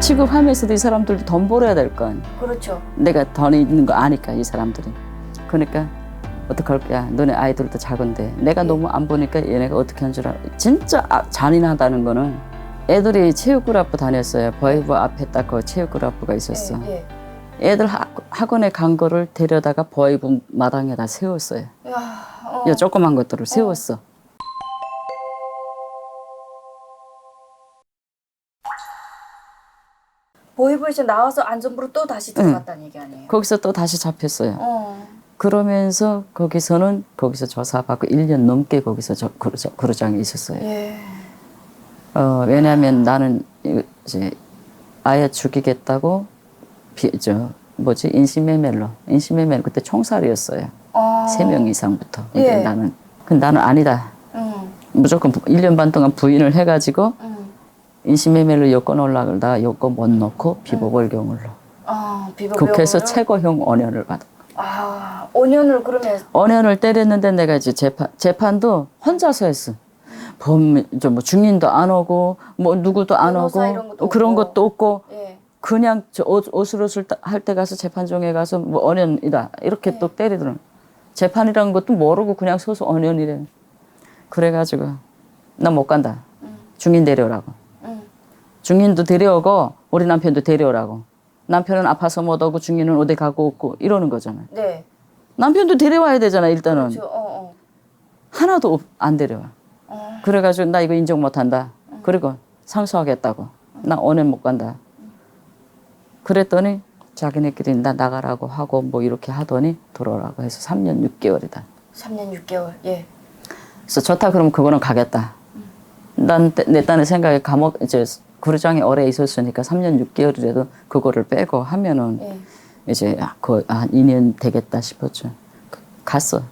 취급하면서도 이 사람들도 돈 벌어야 될 거 아니야. 그렇죠. 내가 돈이 있는 거 아니까 이 사람들이. 그러니까 어떡할 거야. 너네 아이들도 작은데 내가 예. 너무 안 보니까 얘네가 어떻게 한 줄 알아. 진짜 아, 잔인하다는 거는 애들이 체육그룹부 다녔어요. 버이브 앞에 딱 그 체육그룹부가 있었어. 예, 애들 학, 학원에 간 거를 데려다가 버이브 마당에다 세웠어요. 예. 야, 어. 이 조그만 것들을 세웠어. 보이브에서 나와서 안전부로 또 다시 들어갔다는 얘기 아니에요? 거기서 또 다시 잡혔어요. 어. 그러면서 거기서는 거기서 조사받고 1년 넘게 거기서 저, 그루장, 그루장에 있었어요. 예. 어, 왜냐하면 나는 이제 아예 죽이겠다고 비, 저 뭐지 인신매매로 인신매매로 그때 총살이었어요. 어. 세명 이상부터. 근데 예. 나는 근데 나는 아니다. 응. 무조건 1년 반 동안 부인을 해가지고 응. 인신매매로 여권 올라가다가 여권 못 넣고 비보궐경으로 아, 비법 국회에서 최고형 5년을 받아. 아, 5년을 그러면 5년을 때렸는데 내가 이제 재판 재판도 혼자서 했어. 범 저뭐 증인도 안 오고 뭐 누구도 안 오고 변호사 이런 것도 그런 없고. 것도 없고 예. 그냥 저 옷, 옷으로을 할때 가서 재판정에 가서 뭐 언연이다 이렇게 네. 또 때리더라고. 재판이라는 것도 모르고 그냥 서서 언연이래. 그래가지고 나 못 간다. 응. 증인 데려오라고. 응. 증인도 데려오고 우리 남편도 데려오라고. 남편은 아파서 못 오고 증인은 어디 가고 없고 이러는 거잖아. 요 네. 남편도 데려와야 되잖아 일단은. 그렇죠. 어, 어. 하나도 없- 안 데려와. 어. 그래가지고 나 이거 인정 못 한다. 그리고 상소하겠다고. 나 오늘 못 간다. 그랬더니 자기네끼리 나 나가라고 하고 뭐 이렇게 하더니 들어오라고 해서 3년 6개월이다. 3년 6개월. 예. 그래서 좋다 그러면 그거는 가겠다. 난 내 딴의 생각에 감옥 이제 구르장에 오래 있었으니까 3년 6개월이라도 그거를 빼고 하면은 예. 이제 그한 2년 되겠다 싶었죠. 그- 갔어.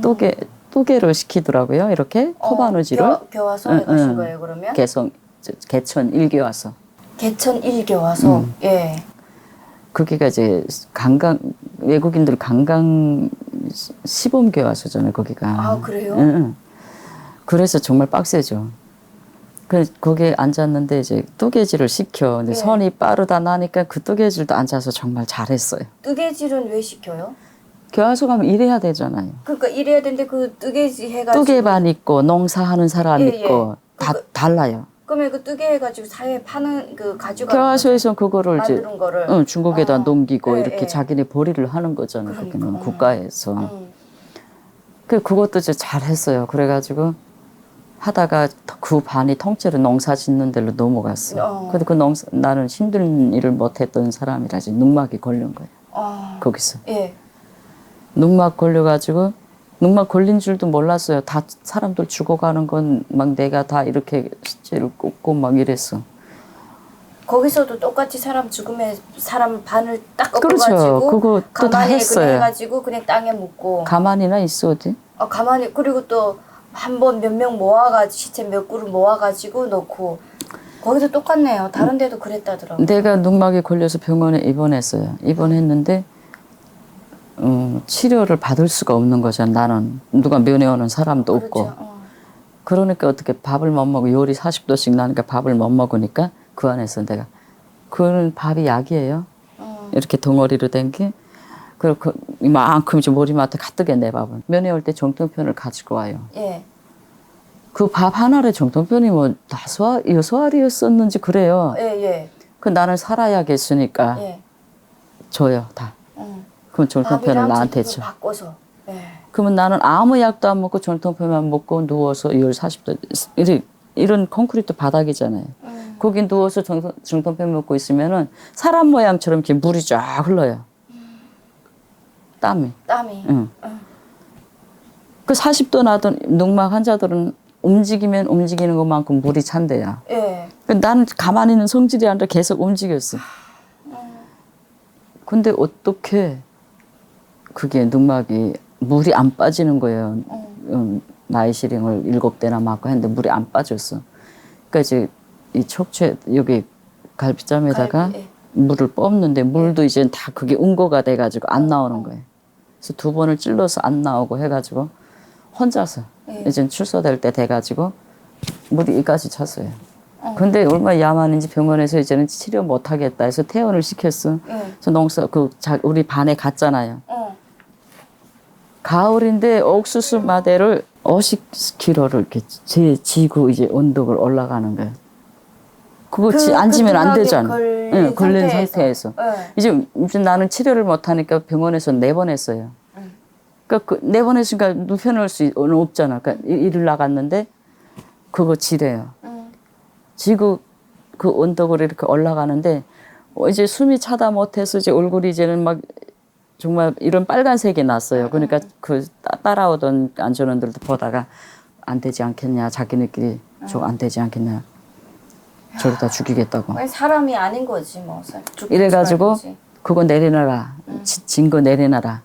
또개 또개를 시키더라고요. 이렇게 어, 교, 교화소에 응, 응. 거예요, 그러면? 개성 저- 개천 일개 와서 개천 1교화소. 음. 예. 거기가 이제 관광 외국인들 관광 시- 시범 교화소잖아요. 거기가. 아, 그래요? 응, 응. 그래서 정말 빡세죠. 그 거기에 앉았는데 이제 뜨개질을 시켜. 근데 예. 손이 빠르다 나니까 그 뜨개질도 앉아서 정말 잘했어요. 뜨개질은 왜 시켜요? 교화소 가면 일해야 되잖아요. 그러니까 이래야 되는데 그 뜨개질 해가지고 뜨개반 있고 농사하는 사람 예, 있고 예. 다 그거- 달라요. 그러면 그 뜨개 해가지고 사회에 파는 그 가져가 교화소에서 그거를 이제 만드는 거를 응, 중국에다 아, 넘기고 예, 이렇게 예. 자기네 벌이를 하는 거잖아요. 그러니까. 국가에서. 음. 그 그것도 이제 잘했어요. 그래가지고 하다가 그 반이 통째로 농사 짓는 데로 넘어갔어. 어. 근데 그 농사 나는 힘든 일을 못했던 사람이라지 눅막이 걸린 거예요. 아, 거기서 예. 눅막 걸려가지고 눅막 걸린 줄도 몰랐어요. 다 사람들 죽어가는 건 막 내가 다 이렇게 시체를 꽂고 막 이랬어. 거기서도 똑같이 사람 죽으면 사람 반을 딱 그렇죠. 꺾어가지고 그거 또 다 가만히 그냥 했어요. 해가지고 그냥 땅에 묻고 가만히나 있어 어디? 어, 가만히 그리고 또 한 번 몇 명 모아가지고 시체 몇 그루 모아가지고 넣고 거기서 똑같네요. 다른 데도 그랬다더라고. 내가 눅막이 걸려서 병원에 입원했어요. 입원했는데 음, 치료를 받을 수가 없는 거잖아. 나는 누가 면회 오는 사람도 없고. 그렇죠. 어. 그러니까 어떻게 밥을 못 먹고 요리 40도씩 나니까 밥을 못 먹으니까 그 안에서 내가 그건 밥이 약이에요. 어. 이렇게 덩어리로 된 게. 그리고 이만큼 이제 머리맡에 가득해 내 밥은. 면회 올 때 정통편을 가지고 와요. 예. 그 밥 하나에 정통편이 뭐 다섯 알, 여섯 알이었었는지 그래요. 예, 예. 그 나는 살아야겠으니까 예. 줘요 다. 어. 그럼 정통편을 밥이랑 나한테 줘. 바꿔서. 예. 그러면 나는 아무 약도 안 먹고 정통편만 먹고 누워서 2월 40도 이런 이런 콘크리트 바닥이잖아요. 음. 거기 누워서 정, 정통편 먹고 있으면은 사람 모양처럼 이렇게 물이 쫙 흘러요. 땀이. 땀이. 응. 응. 그 40도 나던 농막 환자들은 움직이면 움직이는 것만큼 물이 찬대야. 예. 그 나는 가만히 있는 성질이 아니라 계속 움직였어. 근데 어떻게 그게 농막이 물이 안 빠지는 거예요. 음, 나이 시링을 일곱 대나 맞고 했는데 물이 안 빠졌어. 그러니까 이제 이 척추에 여기 갈비점에다가 갈비, 예. 물을 뽑는데 물도 이제 다 그게 응고가 돼가지고 안 나오는 거예요. 그래서 두 번을 찔러서 안 나오고 해가지고 혼자서 예. 이제 출소될 때 돼가지고 물이 이까지 찼어요. 근데 얼마나 야만인지 병원에서 이제는 치료 못 하겠다 해서 퇴원을 시켰어. 예. 그래서 농사 그 자, 우리 반에 갔잖아요. 어. 가을인데 옥수수 마대를 50kg를 이렇게 제 지고 이제 언덕을 올라가는 거예요. 그거 지, 앉으면 안그 되잖아. 걸린, 응, 걸린 상태에서. 상태에서. 예. 이제, 이제 나는 치료를 못 하니까 병원에서 내보냈어요. 응. 그러니까 그 내보냈으니까 눕혀놓을 수 없잖아. 그러니까 일- 일을 나갔는데 그거 지래요. 응. 지구 그 언덕을 이렇게 올라가는데 어, 이제 숨이 차다 못해서 이제 얼굴이 이제는 막 정말 이런 빨간색이 났어요. 그러니까 그 따- 따라오던 안전원들도 보다가 안 되지 않겠냐, 자기네끼리 저안 되지 않겠냐, 저러다 죽이겠다고. 아니, 사람이 아닌 거지 뭐. 죽- 이래가지고 죽어야지. 그거 내려놔라, 진거 내려놔라.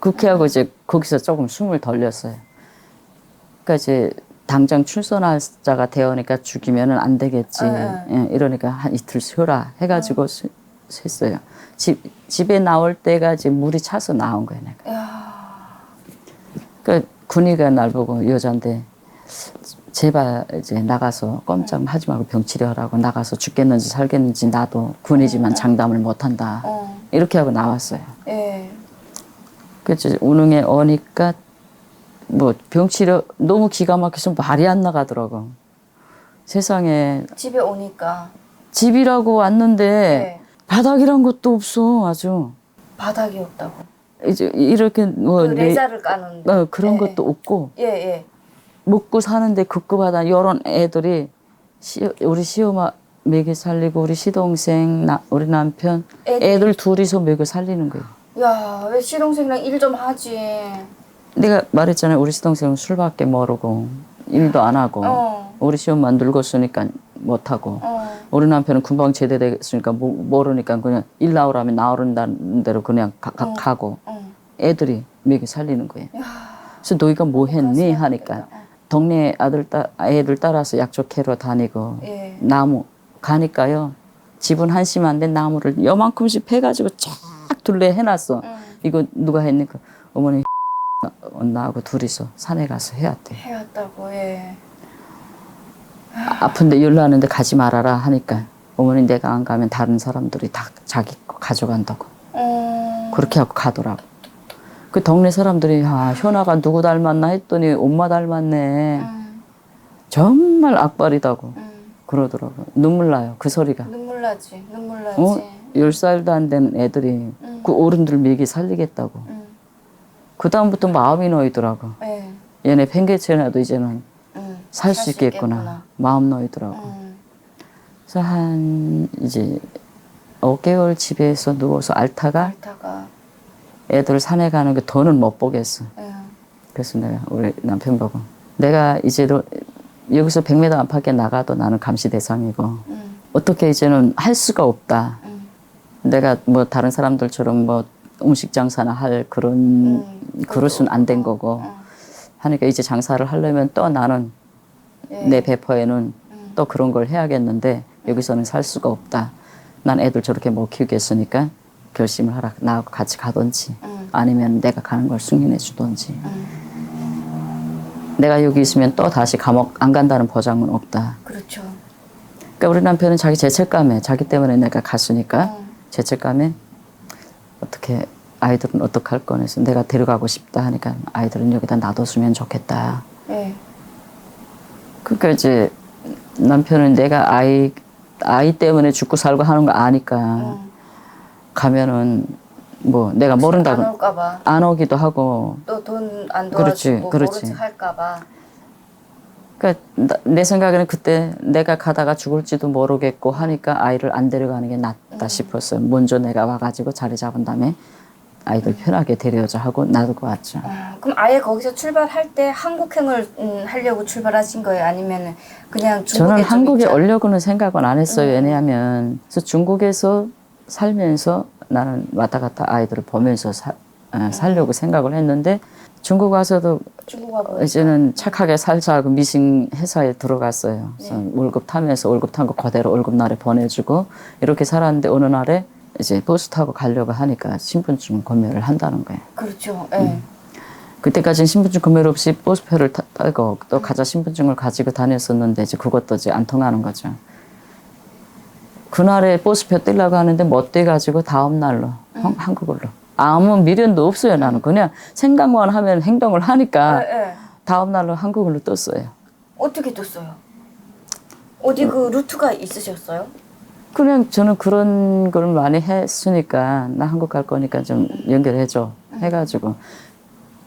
그렇게 하고 이제 거기서 조금 숨을 돌렸어요. 그러니까 이제 당장 출소날짜가 되어니까 죽이면은 안 되겠지. 네. 예, 이러니까 한 이틀 쉬어라 해가지고 쉬- 쉬었어요. 집 집에 나올 때가 이제 물이 차서 나온 거예요. 내가. 야. 그 군의가 날 보고 여잔데 제발 이제 나가서 꼼짝 하지 말고 병 치료하라고 나가서 죽겠는지 살겠는지 나도 군이지만 장담을 못한다. 어. 이렇게 하고 나왔어요. 예. 그래서 운흥에 오니까 뭐 병 치료 너무 기가 막혀서 말이 안 나가더라고. 세상에 집에 오니까 집이라고 왔는데 예. 바닥이란 것도 없어 아주 바닥이 없다고. 이제 이렇게 뭐그 내- 레자를 까는. 어, 그런 예, 것도 없고 예, 예. 먹고 사는데 급급하다 이런 애들이 시, 우리 시엄마 먹여 살리고 우리 시동생 나, 우리 남편 애들이? 애들 둘이서 먹여 살리는 거예요. 야, 왜 시동생이랑 일 좀 하지? 내가 말했잖아요. 우리 시동생은 술밖에 모르고 일도 안 하고 어. 우리 시엄마 늙었으니까 못 하고 어. 우리 남편은 금방 제대됐으니까 모- 모르니까 그냥 일 나오라면 나오는다는 대로 그냥 가, 가- 어. 가고 어. 애들이 먹여 살리는 거예요. 야. 그래서 너희가 뭐 했니 하니까 어. 동네 아들 따 애들 따라서 약초 캐러 다니고 예. 나무 가니까요. 집은 한심한데 나무를 요만큼씩 패가지고 쫙 둘레 해놨어. 응. 이거 누가 했니까 어머니 나하고 둘이서 산에 가서 해왔대. 해왔다고. 예. 아- 아픈데 연락하는데 가지 말아라 하니까 어머니 내가 안 가면 다른 사람들이 다 자기 거 가져간다고 어. 그렇게 하고 가더라고. 그 동네 사람들이 아 현아가 누구 닮았나 했더니 엄마 닮았네. 응. 정말 악발이다고 응. 그러더라고. 눈물 나요 그 소리가. 눈물 나지. 눈물 나지. 어? 열 살도 안 된 애들이 응. 그 어른들 먹이 살리겠다고. 응. 그 다음부터 마음이 놓이더라고. 예. 얘네 팽개쳐놔도 이제는 응. 살수 있겠구나. 마음 놓이더라고. 응. 그래서 한 이제 5개월 집에서 누워서 앓다가 알다가. 애들 산에 가는 게 더는 못 보겠어. 예. 그래서 내가 우리 남편 보고 내가 이제도 여기서 100m 안팎에 나가도 나는 감시 대상이고 응. 어떻게 이제는 할 수가 없다. 응. 내가 뭐 다른 사람들처럼 뭐 음식 장사나 할 그런 음, 그럴 수는 안된 거고 응. 하니까 이제 장사를 하려면 또 나는 예. 내 배포에는 음. 또 그런 걸 해야겠는데 여기서는 살 수가 없다. 난 애들 저렇게 못 키우겠으니까 결심을 하라. 나하고 같이 가든지 응. 아니면 내가 가는 걸 승인해 주든지. 응. 내가 여기 있으면 또 다시 감옥 안 간다는 보장은 없다. 그렇죠. 그러니까 우리 남편은 자기 죄책감에 자기 때문에 내가 갔으니까 응. 죄책감에 어떻게 아이들은 어떡할 거해서 내가 데려가고 싶다 하니까 아이들은 여기다 놔뒀으면 좋겠다. 예. 그러니까 이제 남편은 내가 아이 아이 때문에 죽고 살고 하는 거 아니까 응. 가면은 뭐 내가 모른다고 안 올까봐. 안 오기도 하고 또 돈 안 도와주고 그렇지. 모른 척 할까봐. 그러니까 나- 내 생각에는 그때 내가 가다가 죽을지도 모르겠고 하니까 아이를 안 데려가는 게 낫다 싶었어요. 먼저 내가 와가지고 자리 잡은 다음에 아이들 편하게 데려오자 하고 놔두고 왔죠. 어, 그럼 아예 거기서 출발할 때 한국행을 음, 하려고 출발하신 거예요? 아니면 그냥 중국에 저는 좀 한국에 있자- 오려고는 생각은 안 했어요. 왜냐하면 그래서 중국에서 살면서 나는 왔다 갔다 아이들을 보면서 사- 어, 살려고 생각을 했는데 중국 와서도 중국 이제는 착하게 살자 하고 미싱 회사에 들어갔어요. 그래서 월급 타면서 월급 탄 거 그대로 월급 날에 보내주고 이렇게 살았는데 어느 날에 이제 버스 타고 가려고 하니까 신분증 검열을 한다는 거예요. 그렇죠. 예. 음. 그때까지는 신분증 구매 없이 버스표를 타- 타고 또 가짜 신분증을 가지고 다녔었는데 이제 그것도 이제 안 통하는 거죠. 그날에 버스표 떼려고 하는데 못 떼가지고 다음 날로 한- 한국으로 아무 미련도 없어요 나는 그냥 생각만 하면 행동을 하니까 예, 예. 다음 날로 한국으로 떴어요. 어떻게 떴어요? 어디 그 루트가 있으셨어요? 그냥 저는 그런 걸 많이 했으니까 나 한국 갈 거니까 좀 연결해줘 해가지고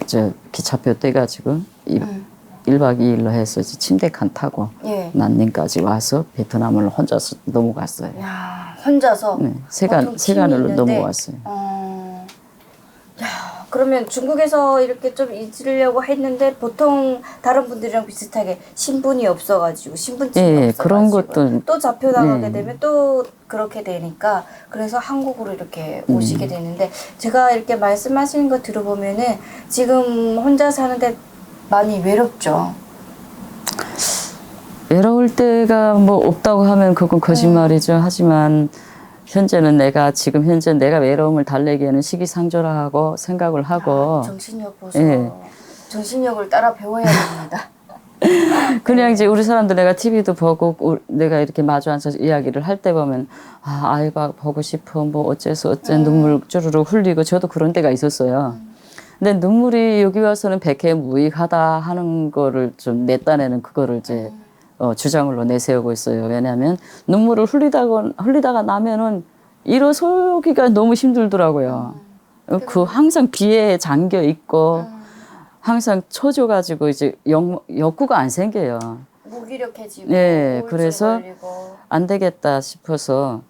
저 기차표 떼가지고 이 음. 1박 2일로 해서 침대 칸 타고 예. 난닝까지 와서 베트남을 혼자서 넘어갔어요. 야 혼자서. 네, 세간 세간으로 넘어왔어요. 어. 야 그러면 중국에서 이렇게 좀 잊으려고 했는데 보통 다른 분들이랑 비슷하게 신분이 없어가지고 신분증이 예, 없어가지고 그런 것도 또 잡혀 나가게 네. 되면 또 그렇게 되니까 그래서 한국으로 이렇게 음. 오시게 되는데 제가 이렇게 말씀하시는 거 들어보면은 지금 혼자 사는데 많이 외롭죠. 외로울 때가 뭐 없다고 하면 그건 거짓말이죠. 하지만 현재는 내가 지금 현재 내가 외로움을 달래기에는 시기상조라고 생각을 하고 정신력 보소. 예. 정신력을 따라 배워야 됩니다. 그냥 이제 우리 사람들 내가 TV도 보고 우- 내가 이렇게 마주 앉아서 이야기를 할 때 보면 아 아이가 보고 싶어 뭐 어째서 어째 눈물 쭈르륵 흘리고 저도 그런 때가 있었어요. 근데 눈물이 여기 와서는 백해 무익하다 하는 거를 좀 냈다내는 그거를 이제 어, 주장으로 내세우고 있어요. 왜냐하면 눈물을 흘리다가 흘리다가 나면은 일어서기가 너무 힘들더라고요. 어, 그 항상 비에 잠겨 있고 항상 처져가지고 이제 역, 욕구가 안 생겨요. 무기력해지고 네, 그래서 걸리고. 안 되겠다 싶어서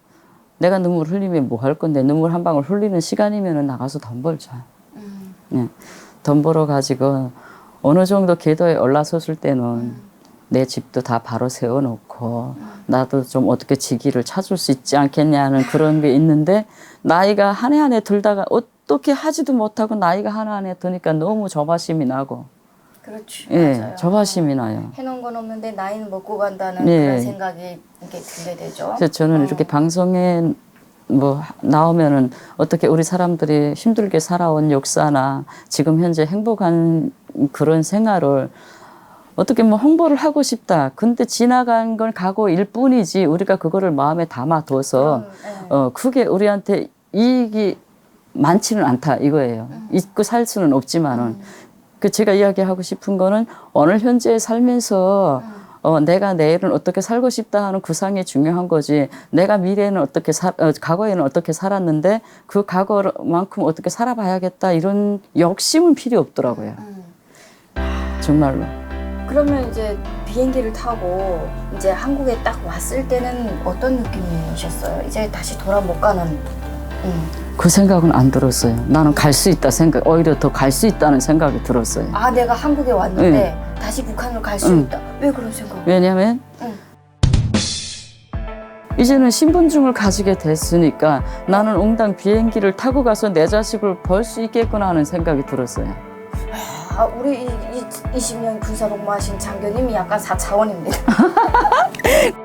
내가 눈물 흘리면 뭐 할 건데 눈물 한 방울 흘리는 시간이면은 나가서 돈 벌자. 음. 네. 돈 벌어 가지고 어느 정도 궤도에 올라섰을 때는 내 집도 다 바로 세워놓고 나도 좀 어떻게 지기를 찾을 수 있지 않겠냐는 그런 게 있는데 나이가 한 해 한 해 들다가 어떻게 하지도 못하고 나이가 한해한해 드니까 너무 조바심이 나고 그렇지. 예 맞아요. 조바심이 나요. 해놓은 건 없는데 나이는 먹고 간다는 네. 그런 생각이 이렇게 들게 되죠. 그래서 저는 어. 이렇게 방송에 뭐 나오면은 어떻게 우리 사람들이 힘들게 살아온 역사나 지금 현재 행복한 그런 생활을 어떻게 뭐 홍보를 하고 싶다. 근데 지나간 건 과거일 뿐이지 우리가 그거를 마음에 담아둬서 음, 네. 어 그게 우리한테 이익이 많지는 않다 이거예요. 잊고 살 수는 없지만은 그 제가 이야기하고 싶은 거는 오늘 현재 살면서 어, 내가 내일은 어떻게 살고 싶다 하는 구상이 중요한 거지. 내가 미래에는 어떻게 살, 어, 과거에는 어떻게 살았는데 그 과거만큼 어떻게 살아봐야겠다 이런 욕심은 필요 없더라고요. 음. 정말로. 그러면 이제 비행기를 타고 이제 한국에 딱 왔을 때는 어떤 느낌이셨어요? 이제 다시 돌아 못 가는. 음. 그 생각은 안 들었어요. 나는 갈 수 있다 생각, 오히려 더 갈 수 있다는 생각이 들었어요. 아 내가 한국에 왔는데 다시 북한으로 갈 수 응. 있다. 왜 그런 생각? 왜냐면 응. 이제는 신분증을 가지게 됐으니까 나는 옹당 비행기를 타고 가서 내 자식을 볼수 있겠구나 하는 생각이 들었어요. 아 우리 이, 이 20년 군사 복무하신 장교님이 약간 4차원입니다.